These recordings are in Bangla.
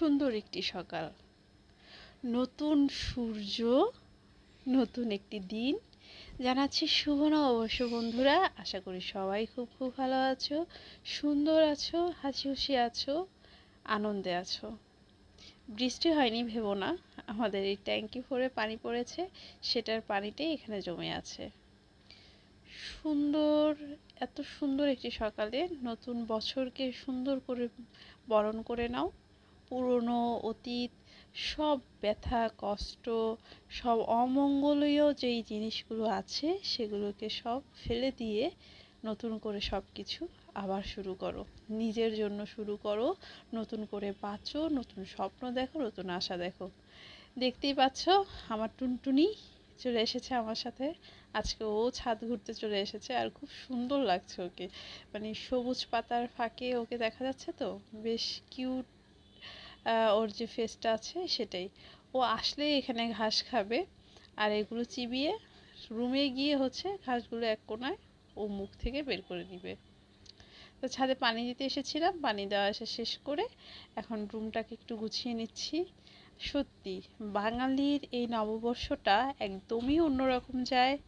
সুন্দর একটি সকাল। নতুন সূর্য, নতুন একটি দিন। জানাচ্ছি শুভ নববর্ষ বন্ধুরা। আশা করি সবাই খুব খুব ভালো আছো, সুন্দর আছো হাসি খুশি আছো, আনন্দে আছো। বৃষ্টি হয়নি, ভেবো না। আমাদের এই ট্যাঙ্কি ভরে পানি পড়েছে, সেটার পানিটাই এখানে জমে আছে। সুন্দর, এত সুন্দর একটি সকালে। নতুন বছরকে সুন্দর করে বরণ করে নাও। পুরনো অতীত, সব ব্যথা, কষ্ট, সব অমঙ্গলীয় যেই জিনিসগুলো আছে সেগুলোকে সব ফেলে দিয়ে নতুন করে সব কিছু আবার শুরু করো। নিজের জন্য শুরু করো, নতুন করে বাঁচো, নতুন স্বপ্ন দেখো, নতুন আশা দেখো। দেখতেই পাচ্ছ আমার টুনটুনি চলে এসেছে আমার সাথে। আজকে ও ছাদ ঘুরতে চলে এসেছে আর খুব সুন্দর লাগছে ওকে। মানে সবুজ পাতার ফাঁকে ওকে দেখা যাচ্ছে তো? বেশ কিউট ওর যে ফেসটা আছে, সেটাই। ও আসলেই এখানে ঘাস খাবে। আর এগুলো চিবিয়ে রুমে গিয়ে হচ্ছে ঘাসগুলো এক কোনায় ও মুখ থেকে বের করে নিবে। তো ছাদে পানি দিতে এসেছিলাম, পানি দেওয়া এসে শেষ করে এখন রুমটাকে একটু গুছিয়ে নিচ্ছি। সত্যি, বাঙালির এই নববর্ষটা একদমই অন্যরকম যায়,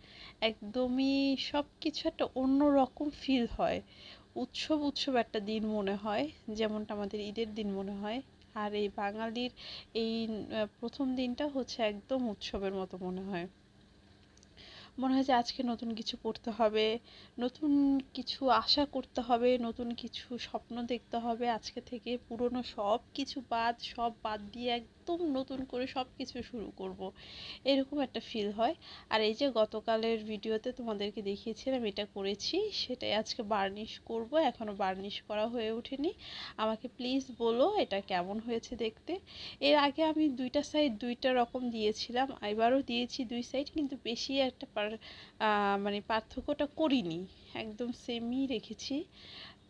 একদমই সব কিছু একটা অন্যরকম ফিল হয়। উৎসব উৎসব একটা দিন মনে হয়, যেমনটা আমাদের ঈদের দিন মনে হয়। আর এই বাঙালির এই প্রথম দিনটা হচ্ছে একদম উৎসবের মতো মনে হয়। মনে হয় যে আজকে নতুন কিছু পড়তে হবে, নতুন কিছু আশা করতে হবে, নতুন কিছু স্বপ্ন দেখতে হবে, আজকে থেকে পুরনো সব কিছু বাদ, সব বাদ দিয়ে একদম নতুন করে সব কিছু শুরু করব। এরকম একটা ফিল হয়। আর এই যে গতকালের ভিডিওতে তোমাদেরকে দেখিয়েছিলাম, এটা করেছি, সেটাই আজকে বার্নিশ করব এখনও বার্নিশ করা হয়ে ওঠেনি। আমাকে প্লিজ বলো এটা কেমন হয়েছে দেখতে। এর আগে আমি দুইটা সাইড দুইটা রকম দিয়েছিলাম, এবারও দিয়েছি দুই সাইড কিন্তু বেশি একটা মানে পার্থক্যটা করিনি। একদম সেমই রেখেছি।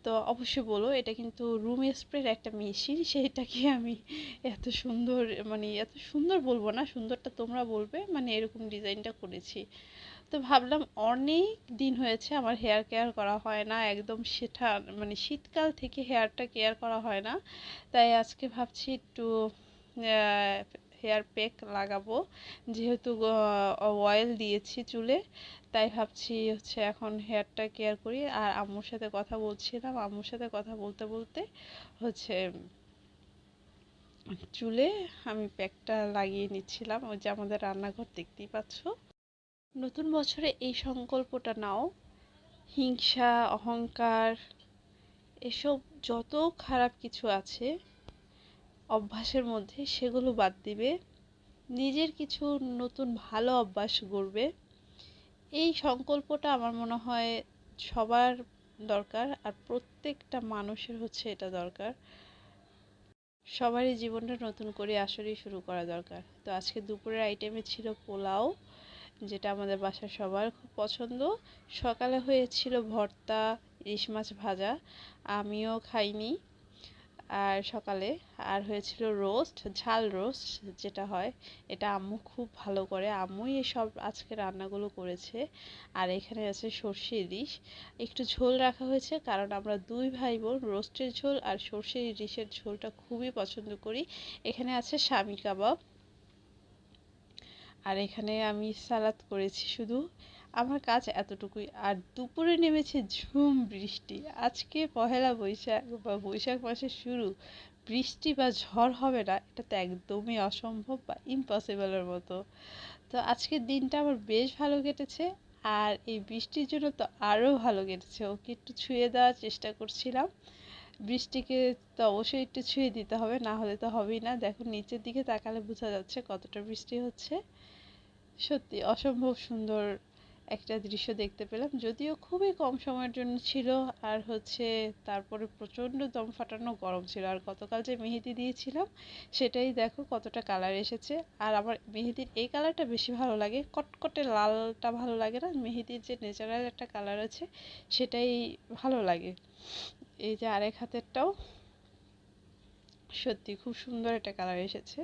তো অবশ্যই বলো, এটা কিন্তু রুম স্প্রের একটা মেশিন, সেটাকে আমি এত সুন্দর মানে এত সুন্দর বলব না, সুন্দরটা তোমরা বলবে মানে এরকম ডিজাইনটা করেছি। তো ভাবলাম অনেক দিন হয়েছে আমার হেয়ার কেয়ার করা হয় না, একদম সেটা মানে শীতকাল থেকে হেয়ারটা কেয়ার করা হয় না। তাই আজকে ভাবছি একটু হেয়ার প্যাক লাগাবো। যেহেতু অয়েল দিয়েছি চুলে, তাই ভাবছি হচ্ছে এখন হেয়ারটা কেয়ার করি। আর আম্মুর সাথে কথা বলছিলাম, আম্মুর সাথে কথা বলতে বলতে হচ্ছে চুলে আমি প্যাকটা লাগিয়ে নিচ্ছিলাম। ওই যে আমাদের রান্নাঘর দেখতেই পাচ্ছ। নতুন বছরে এই সংকল্পটা নাও। হিংসা, অহংকার, এসব যত খারাপ কিছু আছে অভ্যাসের মধ্যে সেগুলো বাদ দিবে। নিজের কিছু নতুন ভালো অভ্যাস গড়বে। এই সংকল্পটা আমার মনে হয় সবার দরকার আর প্রত্যেকটা মানুষের হচ্ছে এটা দরকার। সবারই জীবনটা নতুন করে আসলেই শুরু করা দরকার। তো আজকে দুপুরের আইটেমে ছিল পোলাও, যেটা আমাদের বাসার সবার খুব পছন্দ। সকালে হয়েছিল ভর্তা, ইলিশ মাছ ভাজা। আমিও খাইনি। আর সকালে আর হয়েছিল রোস্ট ঝাল রোস্ট যেটা হয়, এটা আম্মু খুব ভালো করে, আম্মুই এসব আজকে রান্নাগুলো করেছে। আর এখানে আছে সর্ষে ইলিশ। একটু ঝোল রাখা হয়েছে কারণ আমরা দুই ভাই বোন রোস্টের ঝোল আর সর্ষে ইলিশের ঝোলটা খুবই পছন্দ করি। এখানে আছে স্বামী কাবাব। আর এখানে আমি সালাদ করেছি শুধু। আমার কাজ এতটুকুই। আর দুপুরে নেমেছে ঝুম বৃষ্টি। আজকে পহেলা বৈশাখ বা বৈশাখ মাসের শুরু, বৃষ্টি বা ঝড় হবে না, এটা তো একদমই অসম্ভব বা ইম্পসিবলের মতো। তো আজকের দিনটা আমার বেশ ভালো কেটেছে, আর এই বৃষ্টির জন্য তো আরও ভালো কেটেছে। ওকে একটু ছুঁয়ে দেওয়ার চেষ্টা করছিলাম। বৃষ্টিকে তো অবশ্যই একটু ছুঁয়ে দিতে হবে, না হলে তো হবেই না। দেখো, নিচের দিকে তাকালে বোঝা যাচ্ছে কতটা বৃষ্টি হচ্ছে। সত্যি অসম্ভব সুন্দর একটা দৃশ্য দেখতে পেলাম, যদিও খুবই কম সময়ের জন্য ছিল আর হচ্ছে তারপরে প্রচণ্ড দম ফাটানো গরম ছিল। আর গতকাল যে মেহেদি দিয়েছিলাম, সেটাই দেখো কতটা কালার এসেছে। আর আমার মেহেদির এই কালারটা বেশি ভালো লাগে। কটকটে লালটা ভালো লাগে না? মেহেদির যে ন্যাচারাল একটা কালার আছে, সেটাই ভালো লাগে। এই যে আরেক হাতেরটাও, সত্যি খুব সুন্দর একটা কালার এসেছে।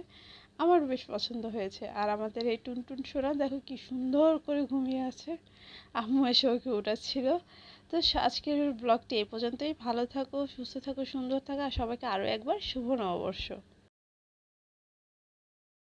আমার বেশ পছন্দ হয়েছে। আর আমাদের এই টুনটুন সোনা দেখো কি সুন্দর করে ঘুমিয়ে আছে। আম্মু এসে ওকে উঠাচ্ছিল। তো আজকের ব্লগটি এই পর্যন্তই। ভালো থাকো, সুস্থ থাকো, সুন্দর থাকো। আর সবাইকে আরও একবার শুভ নববর্ষ।